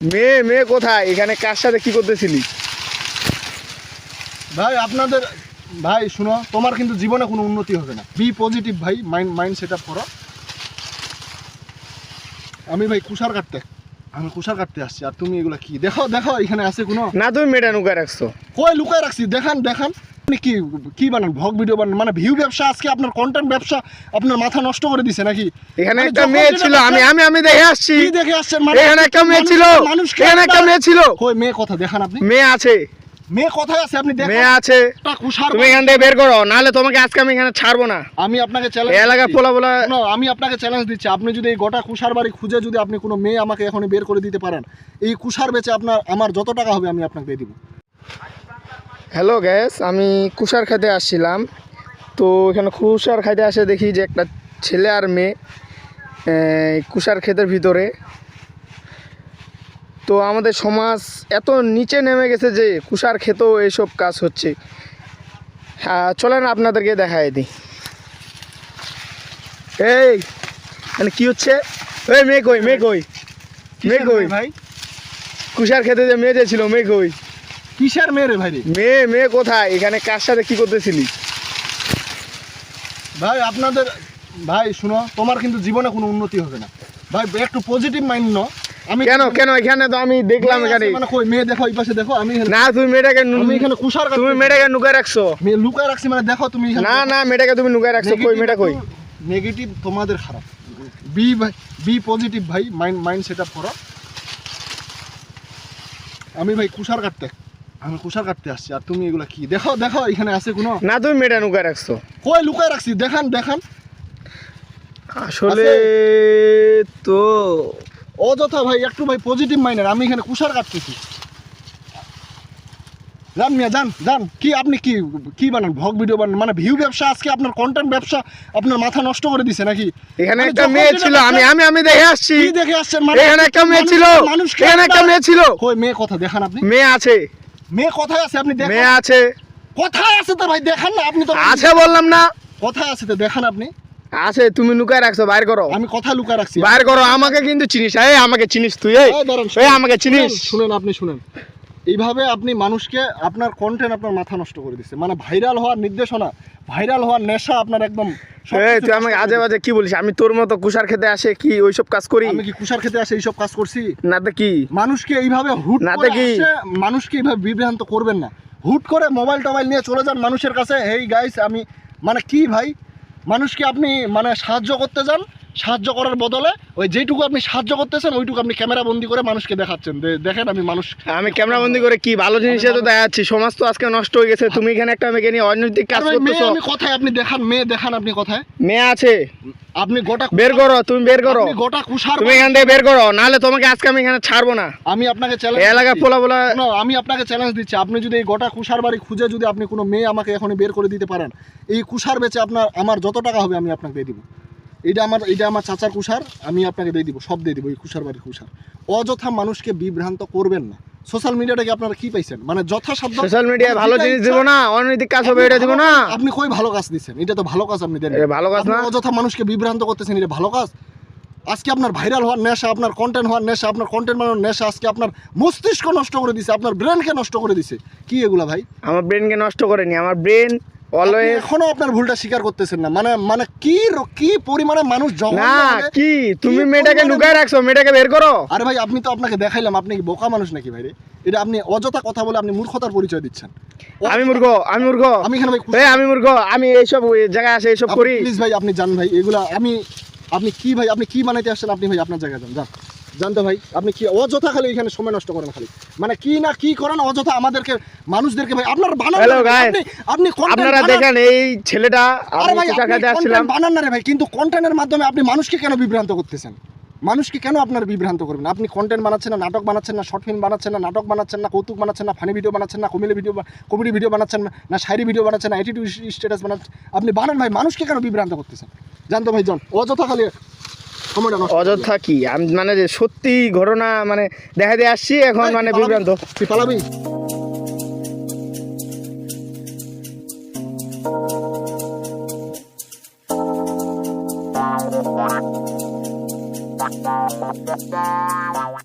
মেয়ে মেয়ে কোথায়? এখানে কার সাথে কি করতেছিলি? ভাই আপনাদের ভাই শুনো তোমার কিন্তু জীবনে কোনো উন্নতি হবে না। বি পজিটিভ ভাই মাইন্ড মাইন্ড সেট আপ করো। আমি ভাই কুষার কাটতে আমি কুষার কাটতে আসছি। আর তুমি এগুলা কি? দেখো দেখো এখানে আছে কোনো? না তুমি মেয়েটা নুকায় রাখছো। কই লুকায় রাখছি? দেখান দেখান। আপনি কি কি বানান? ভগ ভিডিও বানান? মানে ভিউ ব্যবসা আজকে আপনার কন্টেন্ট ব্যবসা আপনার মাথা নষ্ট করে দিছে নাকি? এখানে মানে একটা মেয়ে ছিল আমি আমি আমি দেখে আসছি। কি দেখে আসছেন? মানে এখানে একটা মেয়ে মানুষ- ছিল। মানুষকে এখানে একটা মেয়ে ছিল। কই মেয়ে কথা দেখান আপনি। মেয়ে আছে। মেয়ে কথায় আছে আপনি দেখেন। মেয়ে আছে। তুমি এখান থেকে বের করো নাহলে তোমাকে আজকে আমি এখানে ছাড়বো না। আমি আপনাকে চ্যালেঞ্জ এলাকায় পোলা পোলা না আমি আপনাকে চ্যালেঞ্জ দিচ্ছি। আপনি যদি এই গোটা কুষার বাড়ি খুঁজে যদি আপনি কোনো মেয়ে আমাকে এখনই বের করে দিতে পারেন এই কুষার বেচে আপনার আমার যত টাকা হবে আমি আপনাকে দিয়ে দিব। হ্যালো গ্যাস আমি কুষার খাইতে আসছিলাম। তো এখানে কুষার খাইতে আসে দেখি যে একটা ছেলে আর মেয়ে কুষার ক্ষেতের ভিতরে। তো আমাদের সমাজ এত নিচে নেমে গেছে যে কুষার ক্ষেতেও এইসব কাজ হচ্ছে। হ্যাঁ চলেন আপনাদেরকে দেখাই দিই। এই মানে কি হচ্ছে? এই মেয়ে কই মেয়ে কই? মেয়ে কই? ভাই? কুষার খেতে যে মেয়ে যে ছিল মেয়ে কই? কিসের মেয়ে রে ভাই মেয়ে মেয়ে কোথায়? এখানে কার সাথে কি করতেছিলি? ভাই আপনাদের ভাই শুনো তোমার কিন্তু জীবনে কোনো উন্নতি হবে না। ভাই একটু পজিটিভ মাইন্ড ন আমি কেন কেন? এখানে তো আমি দেখলাম এখানে। মানে কই? মেয়ে দেখো এই পাশে দেখো আমি না তুমি মেয়েটাকে আমি এখানে কুষার তুমি মেয়েটাকে নুকায় রাখছো। মেয়ে লুকায় রাখছি মানে দেখো তুমি না না মেয়েটাকে তুমি নুকায় রাখছো। কই মেয়েটা কই? নেগেটিভ তোমাদের খারাপ। বি ভাই বি পজিটিভ ভাই মাইন্ড মাইন্ড সেট আপ করো। আমি ভাই কুষার কাটতে আমি কুষার কাটতে আসছি আর তুমি এগুলা কি? দেখো দেখো এখানে আছে কোনো? না তুমি মেয়েটা নুকায় রাখছো। কই লুকায় রাখছি? দেখান দেখান। আসলে তো অযথা ভাই একটু ভাই পজিটিভ মাইন্ডের আমি এখানে কুষার কাটতেছি। জান মিয়া জান জান কি আপনি কি কি বানান? ভগ ভিডিও বানান? মানে ভিউ ব্যবসা আজকে আপনার কন্টেন্ট ব্যবসা আপনার মাথা নষ্ট করে দিছে নাকি? এখানে মানে একটা মেয়ে ছিল আমি আমি আমি দেখে আসছি। কি দেখে আসছেন? মানে এখানে একটা মেয়ে মানুষ- ছিল। মানুষকে এখানে একটা মেয়ে ছিল। কই মেয়ে কথা দেখান আপনি। মেয়ে আছে। মেয়ে কোথায় আছে আপনি দেখেন? মেয়ে আছে। কোথায় আছে তো ভাই? দেখান না আপনি তো আছে বললাম না। কোথায় আছে তো দেখান আপনি। আছে তুমি লুকায় রাখছো বাইর করো। আমি কথা লুকায় রাখছি। বাইর করো আমাকে কিন্তু চিনিস। এই আমাকে চিনিস তুই এই। আমাকে চিনিস। শুনেন, শুনেন আপনি শুনেন। এইভাবে আপনি মানুষকে আপনার কন্টেন্ট আপনার মাথা নষ্ট করে দিচ্ছে। মানে ভাইরাল হওয়ার নির্দেশনা ভাইরাল হওয়ার নেশা আপনার একদম এই তুই আমাকে আজে বাজে কি বলিস? আমি তোর মতো কুষার খেতে আসে কি ওইসব কাজ করি? আমি কি কুষার খেতে আসে এইসব কাজ করছি? না তো কি মানুষকে এইভাবে হুট না তো কি? মানুষকে এইভাবে বিভ্রান্ত করবেন না। হুট করে মোবাইল টোবাইল নিয়ে চলে যান মানুষের কাছে এই গাইস আমি মানে কি ভাই? মানুষকে আপনি মানে সাহায্য করতে যান সাহায্য করার বদলে ওই যেটুকু আপনি সাহায্য করতেছেন ওইটুকু আপনি ক্যামেরা বন্দি করে মানুষকে দেখাচ্ছেন। দেখেন আমি মানুষ আমি ক্যামেরা বন্দি করে কি ভালো জিনিসে তো দেখাচ্ছি সমাজ তো আজকে নষ্ট হয়ে গেছে তুমি এখানে একটা মেয়েকে নিয়ে অনৈতিক কাজ করতেছো। আমি কথায় আপনি দেখান মেয়ে দেখান আপনি কথায়। মেয়ে আছে। আপনি গোটা বের করো তুমি বের করো। গোটা কুষার তুমি এখান থেকে বের করো নাহলে তোমাকে আজকে আমি এখানে ছাড়বো না। আমি আপনাকে চ্যালেঞ্জ এলাকায় পোলা পোলা না আমি আপনাকে চ্যালেঞ্জ দিচ্ছি। আপনি যদি এই গোটা কুষার বাড়ি খুঁজে যদি আপনি কোনো মেয়ে আমাকে এখনই বের করে দিতে পারেন এই কুষার বেচে আপনার আমার যত টাকা হবে আমি আপনাকে দিয়ে দিব। এইটা আমার এটা আমার চাচার কুষার আমি আপনাকে দিয়ে দিব সব দিয়ে দিব এই কুষার বাড়ির কুষার। অযথা মানুষকে বিভ্রান্ত করবেন না। সোশ্যাল মিডিয়াটাকে আপনারা কি পাইছেন? মানে যথাসাধ্য সোশ্যাল মিডিয়ায় ভালো যেটা জিনিস দিব না অনৈতিক কাজ হবে এটা দিব না। আপনি কই ভালো কাজ দিচ্ছেন এটা তো ভালো কাজ আপনি দেন ভালো কাজ না? অযথা মানুষকে বিভ্রান্ত করতেছেন এটা ভালো কাজ? আজকে আপনার ভাইরাল হওয়ার নেশা আপনার কন্টেন্ট হওয়ার নেশা আপনার কন্টেন্ট বানানোর নেশা আজকে আপনার মস্তিষ্ক নষ্ট করে দিছে আপনার ব্রেনকে নষ্ট করে দিছে। কি এগুলা ভাই? আমার ব্রেনকে নষ্ট করেনি আমার ব্রেন অলওয়েজ এখনও আপনার ভুলটা স্বীকার করতেছেন না। মানে মানে কি কি পরিমাণে মানুষ না কি? তুমি মেয়েটাকে লুকায় রাখছো মেয়েটাকে বের করো। আরে ভাই আপনি তো আপনাকে দেখাইলাম আপনি কি বোকা মানুষ নাকি ভাই রে? এটা আপনি অযথা কথা বলে আপনি মূর্খতার পরিচয় দিচ্ছেন। আমি মূর্খ আমি মূর্খ। আমি এখানে ভাই আমি মূর্খ আমি এইসব ওই জায়গায় আসে এইসব করি। প্লিজ ভাই আপনি জান ভাই এগুলা আমি আপনি কি ভাই আপনি কি বানাইতে আসছেন আপনি ভাই আপনার জায়গায় যান যান। জানতো ভাই আপনি কি অযথা খালি এখানে সময় নষ্ট করেন খালি? মানে কি না কি করেন অযথা আমাদেরকে মানুষদেরকে ভাই? আপনার guys. আপনি আপনি আপনারা দেখেন এই ছেলেটা আরে ভাই বানান না রে ভাই কিন্তু কন্টেন্টের মাধ্যমে আপনি মানুষকে কেন বিভ্রান্ত করতেছেন? মানুষকে কেন আপনার বিভ্রান্ত করবেন? আপনি কন্টেন্ট বানাচ্ছেন না নাটক বানাচ্ছেন না শর্ট ফিল্ম বানাচ্ছেন না নাটক বানাচ্ছেন না কৌতুক বানাচ্ছেন না ফানি ভিডিও বানাচ্ছেন না কমেডি ভিডিও কমেডি ভিডিও বানাচ্ছেন না না শায়রি ভিডিও বানাচ্ছেন না অ্যাটিটিউড স্ট্যাটাস বানাচ্ছেন। আপনি বানান ভাই মানুষকে কেন বিভ্রান্ত করতেছেন? জানতো ভাই জন অযথা খালি অযোধ্যা কি? আমি মানে যে সত্যি ঘটনা মানে দেখা দিয়ে আসছি এখন মানে বিভ্রান্ত। তুই পালাবি